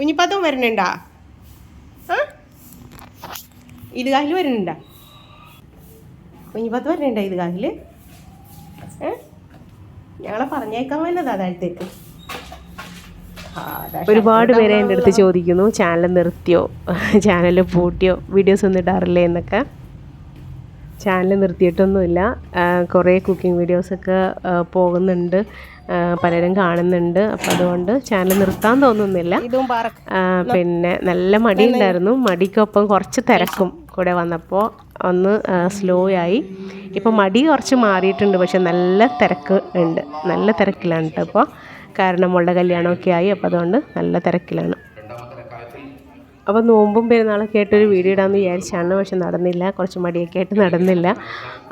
കുഞ്ഞിപ്പാത്തും വരുന്നുണ്ടാ? ആ? ഇത് കാഹിൽ വരുന്നുണ്ടാ? കുഞ്ഞിപ്പാത്ത് വരുന്നുണ്ടാ കാഹിൽ ഏ? ഞങ്ങളെ പറഞ്ഞേക്കാൻ വന്നതാ താഴത്തേക്ക് ഒരുപാട് പേരെ എന്റെ അടുത്ത് ചോദിക്കുന്നു ചാനൽ നിർത്തിയോ ചാനൽ പൂട്ടിയോ വീഡിയോസ് ഒന്നും ഇടാറില്ലേ എന്നൊക്കെ. ചാനൽ നിർത്തിയിട്ടൊന്നുമില്ല. കുറേ കുക്കിംഗ് വീഡിയോസൊക്കെ പോകുന്നുണ്ട്. പലരും കാണുന്നുണ്ട്. അപ്പോൾ അതുകൊണ്ട് ചാനൽ നിർത്താൻ തോന്നുന്നില്ല. പിന്നെ നല്ല മടി ഉണ്ടായിരുന്നു. മടിക്കൊപ്പം കുറച്ച് തിരക്കും കൂടെ വന്നപ്പോൾ ഒന്ന് സ്ലോ ആയി. ഇപ്പോൾ മടി കുറച്ച് മാറിയിട്ടുണ്ട്. പക്ഷെ നല്ല തിരക്ക് ഉണ്ട്. നല്ല തിരക്കിലാണ് കേട്ടോ ഇപ്പോൾ കാരണം മോളുടെ കല്യാണമൊക്കെ ആയി. അപ്പോൾ അതുകൊണ്ട് നല്ല തിരക്കിലാണ്. അപ്പോൾ നോമ്പും പെരുന്നാളൊക്കെ ആയിട്ടൊരു വീഡിയോ ഇടാമെന്ന് വിചാരിച്ചാണ് പക്ഷെ നടന്നില്ല. കുറച്ച് മടിയൊക്കെ ആയിട്ട് നടന്നില്ല.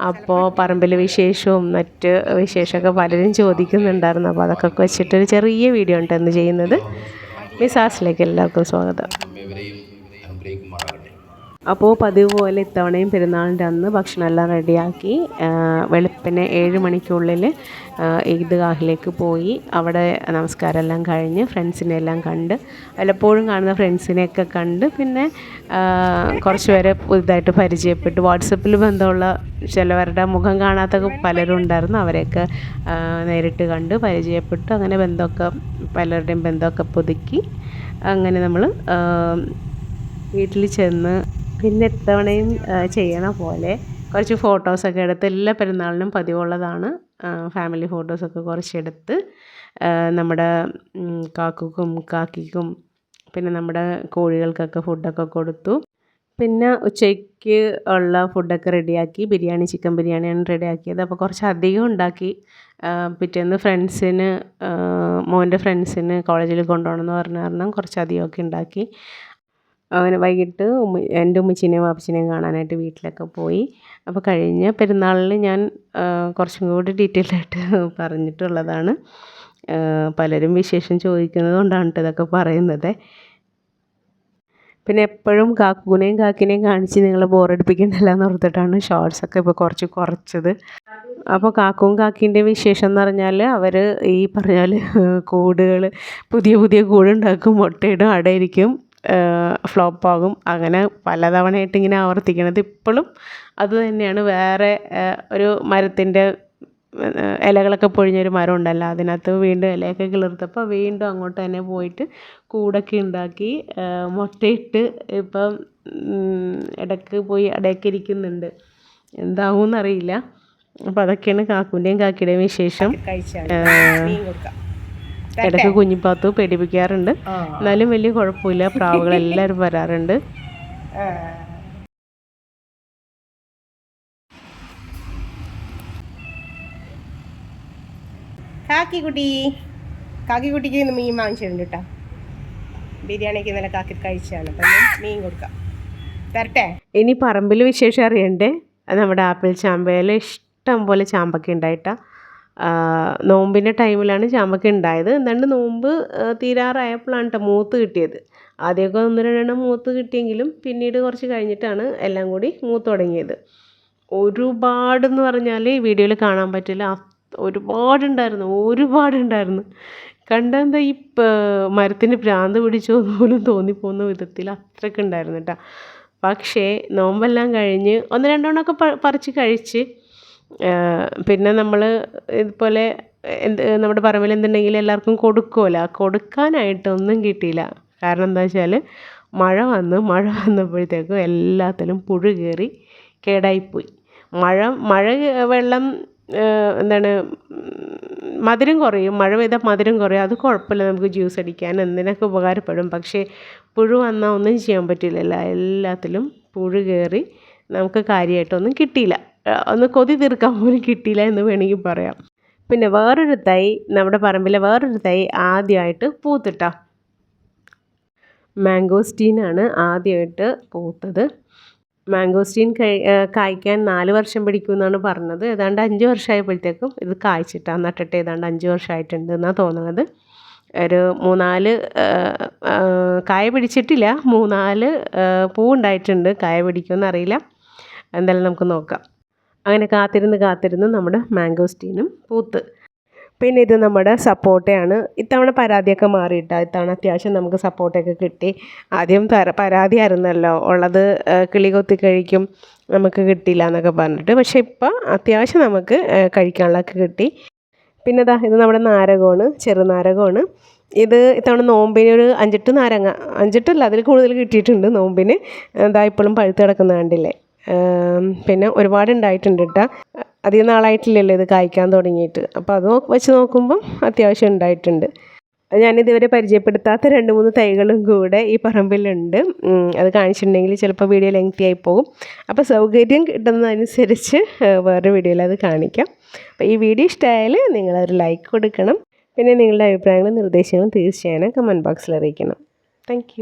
അപ്പോൾ പറമ്പിൽ വിശേഷവും മറ്റ് വിശേഷമൊക്കെ പലരും ചോദിക്കുന്നുണ്ടായിരുന്നു. അപ്പോൾ അതൊക്കെ വെച്ചിട്ടൊരു ചെറിയ വീഡിയോ ഉണ്ട് ഇന്ന് ചെയ്യുന്നത്. മിസാസിലേക്ക് എല്ലാവർക്കും സ്വാഗതം. അപ്പോൾ പതിവ് പോലെ ഇത്തവണയും പെരുന്നാളിന്റെ അന്ന് ഭക്ഷണമെല്ലാം റെഡിയാക്കി വെളുപ്പിനെ ഏഴ് മണിക്കുള്ളിൽ ഈദ്ഗാഹിലേക്ക് പോയി. അവിടെ നമസ്കാരം എല്ലാം കഴിഞ്ഞ് ഫ്രണ്ട്സിനെ എല്ലാം കണ്ട് വല്ലപ്പോഴും കാണുന്ന ഫ്രണ്ട്സിനെയൊക്കെ കണ്ട് പിന്നെ കുറച്ച് പേരെ പുതുതായിട്ട് പരിചയപ്പെട്ടു. വാട്സപ്പിൽ ബന്ധമുള്ള ചിലവരുടെ മുഖം കാണാത്ത പലരും ഉണ്ടായിരുന്നു. അവരെയൊക്കെ നേരിട്ട് കണ്ട് പരിചയപ്പെട്ടു. അങ്ങനെ ബന്ധമൊക്കെ പലരുടെയും ബന്ധമൊക്കെ പുതുക്കി. അങ്ങനെ നമ്മൾ വീട്ടിൽ ചെന്ന് പിന്നെ ഇത്തവണയും ചെയ്യണ പോലെ കുറച്ച് ഫോട്ടോസൊക്കെ എടുത്ത് എല്ലാ പെരുന്നാളിനും പതിവുള്ളതാണ്. ഫാമിലി ഫോട്ടോസൊക്കെ കുറച്ചെടുത്ത് നമ്മുടെ കാക്കുക്കും കാക്കിക്കും പിന്നെ നമ്മുടെ കോഴികൾക്കൊക്കെ ഫുഡൊക്കെ കൊടുത്തു. പിന്നെ ഉച്ചയ്ക്ക് ഉള്ള ഫുഡൊക്കെ റെഡിയാക്കി ബിരിയാണി ചിക്കൻ ബിരിയാണിയാണ് റെഡിയാക്കിയത് അപ്പോൾ കുറച്ച് അധികം ഉണ്ടാക്കി പിറ്റേന്ന് ഫ്രണ്ട്സിന് മോന്റെ ഫ്രണ്ട്സിന് കോളേജിൽ കൊണ്ടുപോകണമെന്ന് പറഞ്ഞ കാരണം കുറച്ച് അധികമൊക്കെ ഉണ്ടാക്കി. അങ്ങനെ വൈകിട്ട് ഉമ്മ എന്റെ ഉമ്മച്ചീനെയും വാപ്പച്ചീനെയും കാണാനായിട്ട് വീട്ടിലൊക്കെ പോയി. അപ്പോൾ കഴിഞ്ഞ പെരുന്നാളിൽ ഞാൻ കുറച്ചും കൂടി ഡീറ്റെയിൽ ആയിട്ട് പറഞ്ഞിട്ടുള്ളതാണ്. പലരും വിശേഷം ചോദിക്കുന്നത് കൊണ്ടാണ് ഇതൊക്കെ പറയുന്നത്. പിന്നെ എപ്പോഴും കാക്കൂനെയും കാക്കിനെയും കാണിച്ച് നിങ്ങളെ ബോറടിപ്പിക്കണ്ടല്ലോ എന്ന് ഓർത്തിട്ടാണ് ഷോർട്സ് ഒക്കെ ഇപ്പോൾ കുറച്ച് കുറച്ചത്. അപ്പോൾ കാക്കും കാക്കിന്റെ വിശേഷം എന്ന് പറഞ്ഞാൽ അവർ ഈ പറഞ്ഞാൽ കൂടുകൾ പുതിയ പുതിയ കൂടുണ്ടാക്കും മുട്ടയിടും അടയിരിക്കും. ഫ്ലോപ്പാകും അങ്ങനെ പലതവണയായിട്ട് ഇങ്ങനെ ആവർത്തിക്കണത് ഇപ്പോഴും അത് തന്നെയാണ്. വേറെ ഒരു മരത്തിന്റെ ഇലകളൊക്കെ പൊഴിഞ്ഞൊരു മരം ഉണ്ടല്ലോ അതിനകത്ത് വീണ്ടും ഇലയൊക്കെ കിളിർത്തപ്പോൾ വീണ്ടും അങ്ങോട്ട് തന്നെ പോയിട്ട് കൂടൊക്കെ ഉണ്ടാക്കി മുട്ടയിട്ട് ഇപ്പം ഇടയ്ക്ക് പോയി അടയൊക്കെ ഇരിക്കുന്നുണ്ട്. എന്താവും അറിയില്ല അപ്പോൾ അതൊക്കെയാണ് കാക്കുന്റെയും കാക്കിയുടെയും വിശേഷം കഴിച്ചാണ് ആ, മീൻ കൊടുക്കാം ഇടയ്ക്ക് കുഞ്ഞിപ്പാത്തു പേടിപ്പിക്കാറുണ്ട്. എന്നാലും വലിയ കുഴപ്പമില്ല. പ്രാവുകളെല്ലാരും വരാറുണ്ട്. ആ. കാക്കിക്കുട്ടി. കാക്കിക്കുട്ടിക്ക് ഇന്ന് മീൻ വാങ്ങിച്ചിട്ടുണ്ട് കേട്ടോ ബിരിയാണിക്ക് ഇന്നലെ കാക്കി കഴിച്ചാണ് അപ്പം മീൻ കൊടുക്കാം. തരട്ടെ ഇനി പറമ്പിൽ വിശേഷം അറിയണ്ടേ? നമ്മുടെ ആപ്പിൾ ചാമ്പയിൽ ഇഷ്ടം പോലെ ചാമ്പക്ക ഉണ്ടായിട്ടാ. നോമ്പിന്റെ ടൈമിലാണ് ചാമ്പക്ക ഉണ്ടായത്. എന്താണ്ട് നോമ്പ് തീരാറായപ്പോഴാണ് കേട്ടോ മൂത്ത് കിട്ടിയത്. ആദ്യമൊക്കെ ഒന്ന് രണ്ടെണ്ണം മൂത്ത് കിട്ടിയെങ്കിലും പിന്നീട് കുറച്ച് കഴിഞ്ഞിട്ടാണ് എല്ലാം കൂടി മൂത്ത് തുടങ്ങിയത്. ഒരുപാടെന്ന് പറഞ്ഞാൽ ഈ വീഡിയോയിൽ കാണാൻ പറ്റില്ല. ഒരുപാടുണ്ടായിരുന്നു ഒരുപാടുണ്ടായിരുന്നു. കണ്ടെന്താ ഈ മരത്തിന് ഭ്രാന്ത് പിടിച്ചോ പോലും തോന്നിപ്പോകുന്ന വിധത്തിൽ അത്രയ്ക്ക് ഉണ്ടായിരുന്നു കേട്ടോ പക്ഷേ നോമ്പെല്ലാം കഴിഞ്ഞ് ഒന്ന് രണ്ടെണ്ണമൊക്കെ പറിച്ച് കഴിച്ച് പിന്നെ നമ്മൾ ഇതുപോലെ എന്ത് നമ്മുടെ പറമ്പിൽ എന്തുണ്ടെങ്കിലും എല്ലാവർക്കും കൊടുക്കുമല്ലോ ആ കൊടുക്കാനായിട്ടൊന്നും കിട്ടിയില്ല. കാരണം എന്താ വെച്ചാൽ മഴ വന്ന് മഴ വന്നപ്പോഴത്തേക്കും എല്ലാത്തിലും പുഴു കയറി കേടായിപ്പോയി. മഴ മഴ വെള്ളം എന്താണ് മധുരം കുറയും. മഴ പെയ്താൽ മധുരം കുറയും. അത് കുഴപ്പമില്ല നമുക്ക് ജ്യൂസ് അടിക്കാൻ. എന്തിനൊക്കെ ഉപകാരപ്പെടും. പക്ഷേ പുഴു വന്നാൽ ഒന്നും ചെയ്യാൻ പറ്റില്ലല്ലോ. എല്ലാത്തിലും പുഴു കയറി നമുക്ക് കാര്യമായിട്ടൊന്നും കിട്ടിയില്ല. ഒന്ന് കൊതി തീർക്കാൻ പോലും കിട്ടിയില്ല എന്ന് വേണമെങ്കിൽ പറയാം. പിന്നെ വേറൊരു തൈ നമ്മുടെ പറമ്പിലെ വേറൊരു തൈ ആദ്യമായിട്ട് പൂത്തിട്ടോ. മാംഗോസ്റ്റീനാണ് ആദ്യമായിട്ട് പൂത്തത്. മാംഗോസ്റ്റീൻ കായ്ക്കാൻ നാല് വർഷം പിടിക്കുമെന്നാണ് പറഞ്ഞത്. ഏതാണ്ട് അഞ്ച് വർഷമായപ്പോഴത്തേക്കും ഇത് കായ്ച്ചിട്ടാണ് നട്ടിട്ട് ഏതാണ്ട് അഞ്ച് വർഷമായിട്ടുണ്ട് എന്നാണ് തോന്നുന്നത് ഒരു മൂന്നാൽ കായ പിടിച്ചിട്ടില്ല. മൂന്നാൽ പൂ ഉണ്ടായിട്ടുണ്ട് കായ പിടിക്കുമെന്നറിയില്ല എന്തായാലും നമുക്ക് നോക്കാം. അങ്ങനെ കാത്തിരുന്ന് കാത്തിരുന്ന് നമ്മുടെ മാംഗോസ്റ്റീനും പൂത്ത്. പിന്നെ ഇത് നമ്മുടെ സപ്പോട്ടയാണ്. ഇത്തവണ പരാതിയൊക്കെ മാറിയിട്ട. ഇത്തവണ അത്യാവശ്യം നമുക്ക് സപ്പോർട്ടൊക്കെ കിട്ടി. ആദ്യം പരാതിയായിരുന്നല്ലോ. ഉള്ളത് കിളി കൊത്തി കഴിക്കും നമുക്ക് കിട്ടില്ല എന്നൊക്കെ പറഞ്ഞിട്ട്. പക്ഷേ ഇപ്പം അത്യാവശ്യം നമുക്ക് കഴിക്കാനുള്ളതൊക്കെ കിട്ടി. പിന്നെ ഇതാ ഇത് നമ്മുടെ നാരകമാണ്. ചെറുനാരകമാണ് ഇത് ഇത്തവണ നോമ്പിന് ഒരു അഞ്ചെട്ട് നാരങ്ങ അഞ്ചെട്ടല്ല അതിൽ കൂടുതൽ കിട്ടിയിട്ടുണ്ട് നോമ്പിന്. എന്താ ഇപ്പോഴും പഴുത്ത് കിടക്കുന്ന കണ്ടില്ലേ? പിന്നെ ഒരുപാട് ഉണ്ടായിട്ടുണ്ട് കേട്ടോ അധികം നാളായിട്ടില്ലല്ലോ ഇത് കായ്ക്കാൻ തുടങ്ങിയിട്ട്. അപ്പോൾ അത് വെച്ച് നോക്കുമ്പം അത്യാവശ്യം ഉണ്ടായിട്ടുണ്ട്. ഞാനിതുവരെ പരിചയപ്പെടുത്താത്ത രണ്ട് മൂന്ന് തൈകളും കൂടെ ഈ പറമ്പിലുണ്ട്. അത് കാണിച്ചിട്ടുണ്ടെങ്കിൽ ചിലപ്പോൾ വീഡിയോ ലെങ്തി ആയി പോകും. അപ്പോൾ സൗകര്യം കിട്ടുന്നതനുസരിച്ച് വേറൊരു വേറെ വീഡിയോയിൽ അത് കാണിക്കാം. അപ്പോൾ ഈ വീഡിയോ ഇഷ്ടമായാൽ നിങ്ങളൊരു ലൈക്ക് കൊടുക്കണം. പിന്നെ നിങ്ങളുടെ അഭിപ്രായങ്ങളും നിർദ്ദേശങ്ങളും തീർച്ചയായും കമന്റ് ബോക്സിൽ അറിയിക്കണം. താങ്ക്